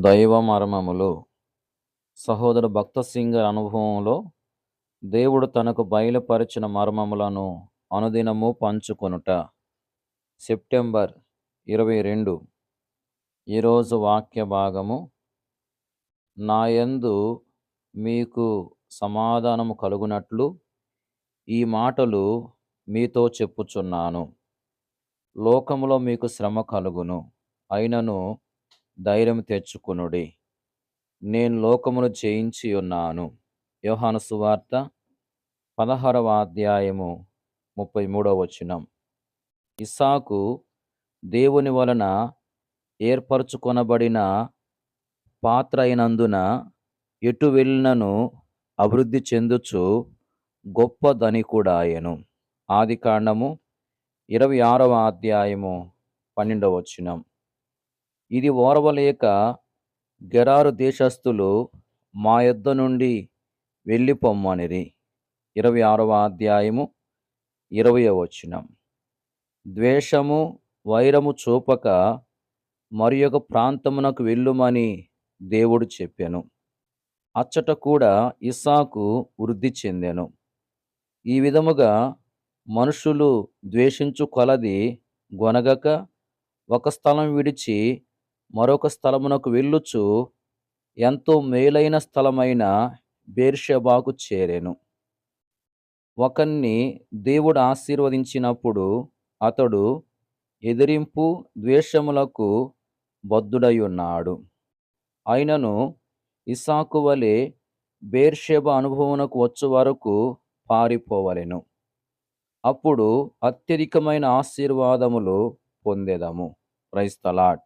దైవ మర్మములు సహోదరు భక్త సింగ్ అనుభవంలో దేవుడు తనకు బయలుపరిచిన మర్మములను అనుదినము పంచుకొనుట. సెప్టెంబర్ ఇరవై రెండు. ఈరోజు వాక్య భాగము. నాయందు మీకు సమాధానము కలుగునట్లు ఈ మాటలు మీతో చెప్పుచున్నాను. లోకములో మీకు శ్రమ కలుగును. అయినను ధైర్యం తెచ్చుకునుడి. నేను లోకమును జయించి ఉన్నాను. యోహాను సువార్త పదహారవ అధ్యాయము ముప్పై మూడవ వచనం. ఇసాకు దేవుని వలన ఏర్పరచుకొనబడిన పాత్ర అయినందున ఎటు వెళ్ళినను అభివృద్ధి చెందుచు గొప్ప ధనికుడాయను ఆది కాండము ఇరవై ఆరవ అధ్యాయము పన్నెండవ వచనం. ఇది ఓర్వలేక గెరారు దేశస్థులు మా యొద్ద నుండి వెళ్ళిపొమ్మనిరి. ఇరవై ఆరవ అధ్యాయము ఇరవై వచనం. ద్వేషము వైరము చూపక మరి ఒక ప్రాంతమునకు వెళ్ళుమని దేవుడు చెప్పాను. అచ్చట కూడా ఇసాకు వృద్ధి చెందాను. ఈ విధముగా మనుషులు ద్వేషించు కొలది గొనగక ఒక స్థలం విడిచి మరొక స్థలమునకు వెళ్ళుచు ఎంతో మేలైన స్థలమైన బేర్షబాకు చేరాను. ఒకన్ని దేవుడు ఆశీర్వదించినప్పుడు అతడు ఎదిరింపు ద్వేషములకు బద్ధుడై ఉన్నాడు అయినను ఇసాకు వలె బేర్షెబ అనుభవమునకు వచ్చు వరకు పారిపోవలెను. అప్పుడు అత్యధికమైన ఆశీర్వాదములు పొందేదము. క్రైస్తలాట్